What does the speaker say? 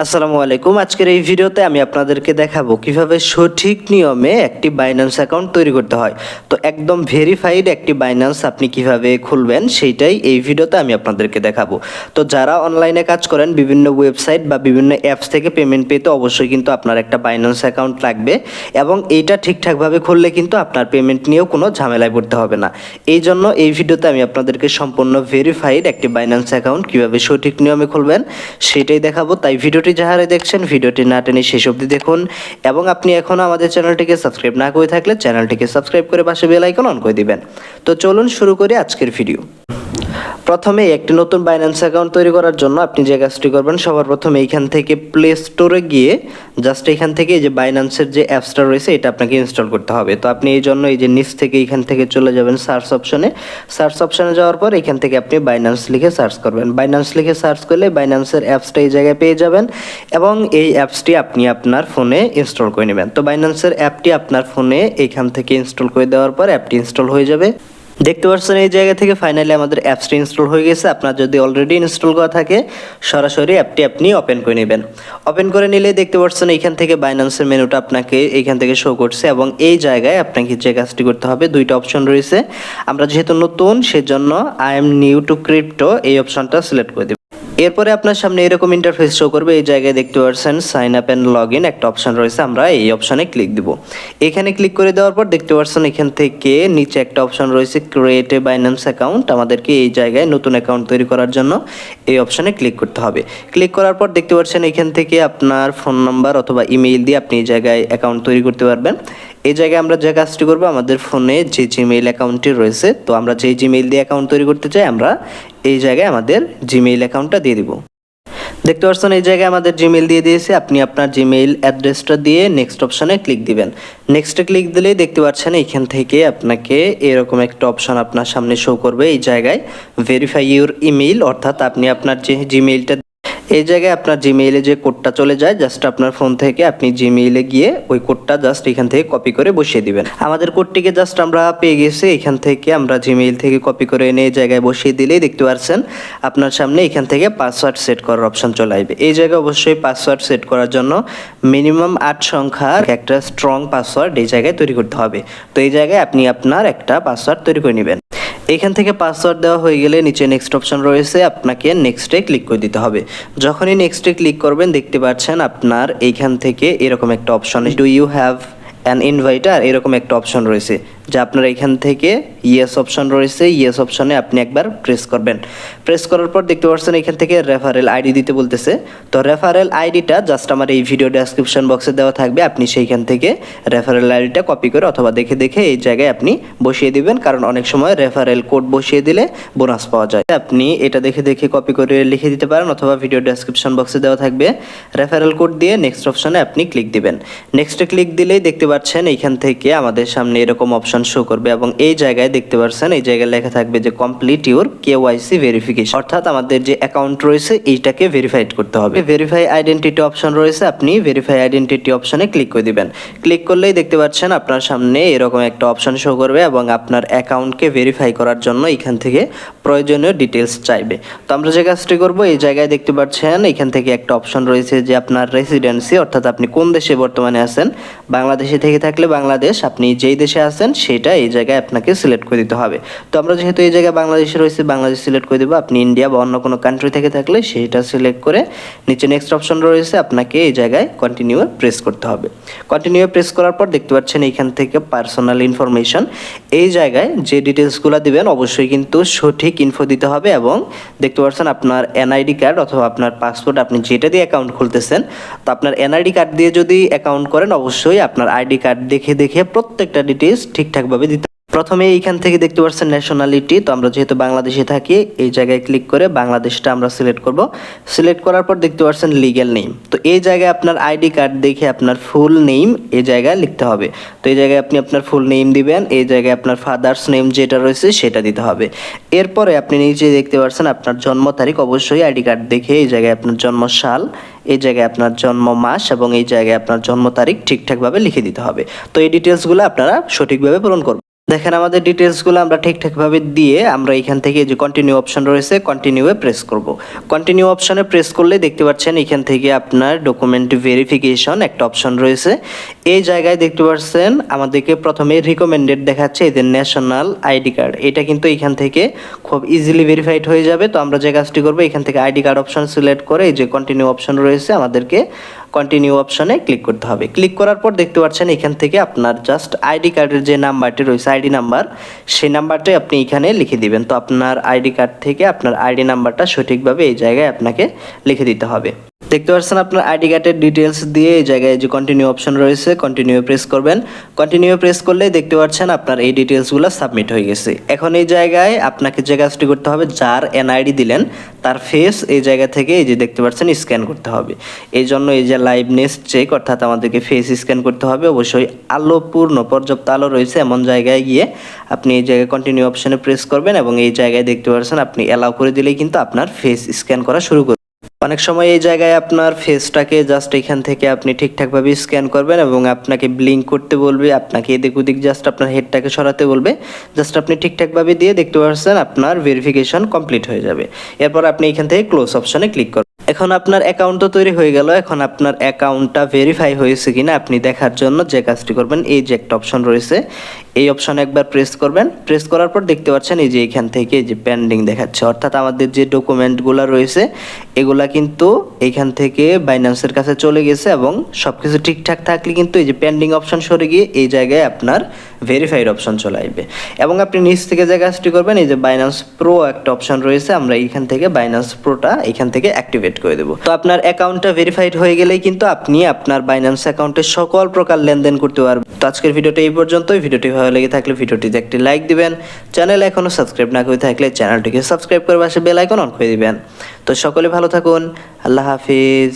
আসসালামু আলাইকুম। আজকের এই ভিডিওতে আমি আপনাদেরকে দেখাবো কীভাবে সঠিক নিয়মে একটি বাইন্যান্স অ্যাকাউন্ট তৈরি করতে হয়। তো একদম ভেরিফাইড একটি বাইন্যান্স আপনি কীভাবে খুলবেন সেইটাই এই ভিডিওতে আমি আপনাদেরকে দেখাবো। তো যারা অনলাইনে কাজ করেন, বিভিন্ন ওয়েবসাইট বা বিভিন্ন অ্যাপস থেকে পেমেন্ট পেতে অবশ্যই কিন্তু আপনার একটা বাইন্যান্স অ্যাকাউন্ট লাগবে এবং এইটা ঠিকঠাকভাবে খুললে কিন্তু আপনার পেমেন্ট নিয়েও কোনো ঝামেলায় পড়তে হবে না। এই জন্য এই ভিডিওতে আমি আপনাদেরকে সম্পূর্ণ ভেরিফাইড একটি বাইন্যান্স অ্যাকাউন্ট কীভাবে সঠিক নিয়মে খুলবেন সেটাই দেখাবো। তাই ভিডিওটি যাহারে দেখছেন, ভিডিওটি না টেনে শেষ অবধি দেখুন এবং আপনি এখনও আমাদের চ্যানেলটিকে সাবস্ক্রাইব না করে থাকলে চ্যানেলটিকে সাবস্ক্রাইব করে পাশে বেল আইকন অন করে দিবেন। তো চলুন শুরু করি আজকের ভিডিও। প্রথমে একটি নতুন বাইন্যান্স অ্যাকাউন্ট তৈরি করার জন্য আপনি যে কাজটি করবেন, সবার প্রথমে এইখান থেকে প্লে স্টোরে গিয়ে জাস্ট এখান থেকে এই যে বাইন্যান্সের যে অ্যাপসটা রয়েছে, এটা আপনাকে ইনস্টল করতে হবে। তো আপনি এই জন্য এই যে নিচ থেকে এখান থেকে চলে যাবেন সার্চ অপশনে সার্চ অপশনে যাওয়ার পর এখান থেকে আপনি বাইন্যান্স লিখে সার্চ করবেন। বাইন্যান্স লিখে সার্চ করলে বাইন্যান্সের অ্যাপসটা এই জায়গায় পেয়ে যাবেন এবং এই অ্যাপসটি আপনি আপনার ফোনে ইনস্টল করে নেবেন। তো বাইন্যান্সের অ্যাপটি আপনার ফোনে এইখান থেকে ইনস্টল করে দেওয়ার পর অ্যাপটি ইনস্টল হয়ে যাবে। দেখতে পাচ্ছেন এই জায়গা থেকে ফাইনালি আমাদের অ্যাপসটি ইনস্টল হয়ে গেছে। আপনার যদি অলরেডি ইনস্টল করা থাকে, সরাসরি অ্যাপটি আপনি ওপেন করে নেবেন। ওপেন করে নিলে দেখতে পাচ্ছেন এইখান থেকে বাইন্যান্সের মেনুটা আপনাকে এইখান থেকে শো করছে এবং এই জায়গায় আপনাকে যে কাজটি করতে হবে, দুইটা অপশন রয়েছে। আমরা যেহেতু নতুন, সেজন্য I am new to crypto এই অপশনটা সিলেক্ট করে দেব। এরপরে আপনার সামনে এরকম ইন্টারফেস শো করবে, এই জায়গায় দেখতে পাচ্ছেন sign up and log in একটা অপশন রয়েছে, আমরা এই অপশনে ক্লিক দিব। এখানে ক্লিক করে দেওয়ার পর দেখতে পাচ্ছেন এখান থেকে নিচে একটা অপশন রয়েছে ক্রিয়েট এ বাইন্যান্স অ্যাকাউন্ট আমাদেরকে এই জায়গায় নতুন অ্যাকাউন্ট তৈরি করার জন্য এই অপশনে ক্লিক করতে হবে। ক্লিক করার পর দেখতে পাচ্ছেন এখান থেকে আপনার ফোন নাম্বার অথবা ইমেইল দিয়ে আপনি এই জায়গায় অ্যাকাউন্ট তৈরি করতে পারবেন। এই জায়গায় আমরা যে কাজটি করব, আমাদের ফোনে যে জিমেইল অ্যাকাউন্টটি রয়েছে, তো আমরা যেই জিমেইল দিয়ে অ্যাকাউন্ট তৈরি করতে চাই, আমরা এই জায়গায় আমাদের জিমেইল অ্যাকাউন্টটা দিয়ে দিব। দেখতে পাচ্ছেন, এই জায়গায় আমাদের জিমেইল দিয়ে দিয়েছে। আপনি আপনার জিমেইল অ্যাড্রেসটা দিয়ে নেক্সট অপশানে ক্লিক দিবেন। নেক্সটে ক্লিক দিলেই দেখতে পাচ্ছেন এইখান থেকে আপনাকে এরকম একটা অপশান আপনার সামনে শো করবে। এই জায়গায় ভেরিফাই ইউর ইমেইল অর্থাৎ আপনি আপনার যে জিমেইলটা এই জায়গায় আপনার জিমেইলে যে কোডটা চলে যায় জাস্ট আপনার ফোন থেকে আপনি জিমেইলে গিয়ে ওই কোডটা জাস্ট এখান থেকে কপি করে বসিয়ে দিবেন। আমাদের কোডটিকে জাস্ট আমরা পেয়ে গেছি, এখান থেকে আমরা জিমেইল থেকে কপি করে এনে এই জায়গায় বসিয়ে দিলেই দেখতে পাচ্ছেন আপনার সামনে এখান থেকে পাসওয়ার্ড সেট করার অপশন চলে আসবে। এই জায়গায় অবশ্যই পাসওয়ার্ড সেট করার জন্য মিনিমাম আট সংখ্যার একটা স্ট্রং পাসওয়ার্ড এই জায়গায় তৈরি করতে হবে। তো এই জায়গায় আপনি আপনার একটা পাসওয়ার্ড তৈরি করে নেবেন। এখান থেকে পাসওয়ার্ড দেওয়া হয়ে গেলে নিচে নেক্সট অপশন রয়েছে, আপনাকে নেক্সটে ক্লিক করে দিতে হবে। যখনই নেক্সটে ক্লিক করবেন, দেখতে পাচ্ছেন আপনার এইখান থেকে এরকম একটা option do you have an inviter এরকম একটা অপশন রয়েছে, যা আপনার এখান থেকে ইয়েস অপশন রয়েছে ইয়েস অপশনে আপনি একবার প্রেস করবেন। প্রেস করার পর দেখতে পাচ্ছেন এখান থেকে রেফারেল আইডি দিতে বলতেছে। তো রেফারেল আইডিটা জাস্ট আমার এই ভিডিও ডেসক্রিপশন বক্সে দেওয়া থাকবে, আপনি সেইখান থেকে রেফারেল আইডিটা কপি করে অথবা দেখে দেখে এই জায়গায় আপনি বসিয়ে দিবেন, কারণ অনেক সময় রেফারেল কোড বসিয়ে দিলে বোনাস পাওয়া যায়। আপনি এটা দেখে দেখে কপি করে লিখে দিতে পারেন অথবা ভিডিও ডেসক্রিপশন বক্সে দেওয়া থাকবে। রেফারেল কোড দিয়ে নেক্সট অপশনে আপনি ক্লিক দিবেন। নেক্সটে ক্লিক দিলেই দেখতে পাচ্ছেন এইখান থেকে আমাদের সামনে এরকম অপশন শো করবে এবং এই জায়গায় দেখতে পাচ্ছেন এই জায়গায় লেখা থাকবে যে কমপ্লিট ইউর কেওয়াইসি ভেরিফিকেশন অর্থাৎ আমাদের যে অ্যাকাউন্ট রয়েছে, এইটাকে ভেরিফাইড করতে হবে। ভেরিফাই আইডেন্টিটি অপশন রয়েছে, আপনি ভেরিফাই আইডেন্টিটি অপশনে ক্লিক করে দিবেন। ক্লিক করলেই দেখতে পাচ্ছেন আপনার সামনে এরকম একটা অপশন শো করবে এবং আপনার অ্যাকাউন্টকে ভেরিফাই করার জন্য এখান থেকে প্রয়োজনীয় ডিটেলস চাইবে। তো আমরা যে কাজটি করব, এই জায়গায় দেখতে পাচ্ছেন এখান থেকে একটা অপশন রয়েছে যে আপনার রেসিডেন্সি অর্থাৎ আপনি কোন দেশে বর্তমানে আছেন, বাংলাদেশে থেকে থাকলে বাংলাদেশ, আপনি যেই দেশে আছেন সেটা এই জায়গায় আপনাকে সিলেক্ট করে দিতে হবে। তো আমরা যেহেতু এই জায়গায় বাংলাদেশে রয়েছে, বাংলাদেশ সিলেক্ট করে দেবো। আপনি ইন্ডিয়া বা অন্য কোনো কান্ট্রি থেকে থাকলে সেইটা সিলেক্ট করে নিচে নেক্সট অপশন রয়েছে, আপনাকে এই জায়গায় কন্টিনিউ প্রেস করতে হবে। কন্টিনিউ প্রেস করার পর দেখতে পাচ্ছেন এইখান থেকে পার্সোনাল ইনফরমেশন এই জায়গায় যে ডিটেলসগুলো দিবেন, অবশ্যই কিন্তু সঠিক ইনফো দিতে হবে এবং দেখতে পাচ্ছেন আপনার এনআইডি কার্ড অথবা আপনার পাসপোর্ট আপনি যেটা দিয়ে অ্যাকাউন্ট খুলতেছেন, তো আপনার এনআইডি কার্ড দিয়ে যদি অ্যাকাউন্ট করেন, অবশ্যই আপনার আইডি কার্ড দেখে দেখে প্রত্যেকটা ডিটেলস ঠিকঠাকভাবে দিতে প্রথমে এইখান থেকে দেখতে পাচ্ছেন ন্যাশনালিটি তো আমরা যেহেতু বাংলাদেশে থাকি, এই জায়গায় ক্লিক করে বাংলাদেশটা আমরা সিলেক্ট করব। সিলেক্ট করার পর দেখতে পাচ্ছেন লিগ্যাল নেম তো এই জায়গায় আপনার আইডি কার্ড দেখে আপনার ফুল নেম এই জায়গায় লিখতে হবে। তো এই জায়গায় আপনি আপনার ফুল নেম দিবেন, এই জায়গায় আপনার ফাদার্স নেম যেটা রয়েছে সেটা দিতে হবে। এরপরে আপনি নিচে দেখতে পাচ্ছেন আপনার জন্ম তারিখ, অবশ্যই আইডি কার্ড দেখে এই জায়গায় আপনার জন্ম সাল এই জায়গায় আপনার জন্ম মাস এবং এই জায়গায় আপনার জন্ম তারিখ ঠিকঠাকভাবে লিখে দিতে হবে। তো এই ডিটেলসগুলো আপনারা সঠিকভাবে পূরণ করবেন। দেখেন, আমাদের ডিটেলসগুলো আমরা ঠিকঠাকভাবে দিয়ে আমরা এখান থেকে যে কন্টিনিউ অপশন রয়েছে কন্টিনিউয়ে প্রেস করব। কন্টিনিউ অপশনে প্রেস করলে দেখতে পাচ্ছেন, এখান থেকে আপনার ডকুমেন্ট ভেরিফিকেশন একটা অপশন রয়েছে। এই জায়গায় দেখতে পাচ্ছেন, আমাদেরকে প্রথমে রিকমেন্ডেড দেখাচ্ছে এদের ন্যাশনাল আইডি কার্ড এটা কিন্তু এখান থেকে খুব ইজিলি ভেরিফাইড হয়ে যাবে। তো আমরা যে কাজটি করব, এখান থেকে আইডি কার্ড অপশন সিলেক্ট করে এই যে কন্টিনিউ অপশন রয়েছে, আমাদেরকে কন্টিনিউ অপশনে ক্লিক করতে হবে। ক্লিক করার পর দেখতে পাচ্ছেন এখান থেকে আপনার জাস্ট আইডি কার্ডের যে নাম্বারটি রয়েছে আইডি নাম্বার, সেই নাম্বারটাই আপনি এখানে লিখে দিবেন। তো আপনার আইডি কার্ড থেকে আপনার আইডি নাম্বারটা সঠিকভাবে এই জায়গায় আপনাকে লিখে দিতে হবে। দেখতে পাচ্ছেন আপনার আইডি কার্ডের ডিটেলস দিয়ে এই জায়গায় যে কন্টিনিউ অপশন রয়েছে কন্টিনিউ প্রেস করবেন। কন্টিনিউ প্রেস করলেই দেখতে পাচ্ছেন আপনার এই ডিটেলসগুলো সাবমিট হয়ে গেছে। এখন এই জায়গায় আপনাকে যে কাজটি করতে হবে, যার এনআইডি দিলেন, তার ফেস এই জায়গা থেকে এই যে দেখতে পাচ্ছেন স্ক্যান করতে হবে। এই জন্য এই যে লাইভনেস চেক অর্থাৎ আমাদেরকে ফেস স্ক্যান করতে হবে। অবশ্যই আলোপূর্ণ পর্যাপ্ত আলো রয়েছে এমন জায়গায় গিয়ে আপনি এই জায়গায় কন্টিনিউ অপশনে প্রেস করবেন এবং এই জায়গায় দেখতে পাচ্ছেন আপনি অ্যালাউ করে দিলেই কিন্তু আপনার ফেস স্ক্যান করা শুরু করবে। অনেক সময় এই জায়গায় আপনার ফেসটাকে জাস্ট এখান থেকে আপনি ঠিকঠাকভাবে স্ক্যান করবেন এবং আপনাকে ব্লিঙ্ক করতে বলবে, আপনাকে এদিক ওদিক জাস্ট আপনার হেডটাকে সরাতে বলবে জাস্ট আপনি ঠিকঠাকভাবে দিয়ে দেখতে পাচ্ছেন আপনার ভেরিফিকেশন কমপ্লিট হয়ে যাবে। এরপর আপনি এখান থেকে ক্লোজ অপশনে ক্লিক করবেন এখন আপনার অ্যাকাউন্ট তো তৈরি হয়ে গেল, এখন আপনার অ্যাকাউন্টটা ভেরিফাই হয়েছে কিনা আপনি দেখার জন্য যে কাজটি করবেন, এই যে একটা অপশন রয়েছে। এই অপশনে একবার প্রেস করবেন। প্রেস করার পর দেখতে পাচ্ছেন এই যে এখান থেকে যে পেন্ডিং দেখাচ্ছে। অর্থাৎ আমাদের যে ডকুমেন্টগুলো রয়েছে, এগুলা কিন্তু এখান থেকে বাইন্যান্সের কাছে চলে গেছে এবং সব কিছু ঠিকঠাক থাকলে কিন্তু এই যে পেন্ডিং অপশন সরে গিয়ে এই জায়গায় আপনার ভেরিফাইড অপশন চলে আসবে। এবং আপনি নিচ থেকে যে কাজটি করবেন, এই যে বাইন্যান্স প্রো একটা অপশন রয়েছে, আমরা এখান থেকে বাইন্যান্স প্রোটা এখান থেকে অ্যাক্টিভেট করে দেবো। তো আপনার অ্যাকাউন্টটা ভেরিফাইড হয়ে গেলেই কিন্তু আপনি আপনার বাইন্যান্স অ্যাকাউন্টে সকল প্রকার লেনদেন করতে পারবেন। তো আজকের ভিডিওটা এই পর্যন্তই। ভিডিওটি ভালো লেগে থাকলে ভিডিওটিতে একটি লাইক দিবেন। চ্যানেল এখনও সাবস্ক্রাইব না করে থাকলে চ্যানেলটিকে সাবস্ক্রাইব করে পাশে বেল আইকন অন করে দিবেন। তো সকলে ভালো থাকুন। আল্লাহ হাফিজ।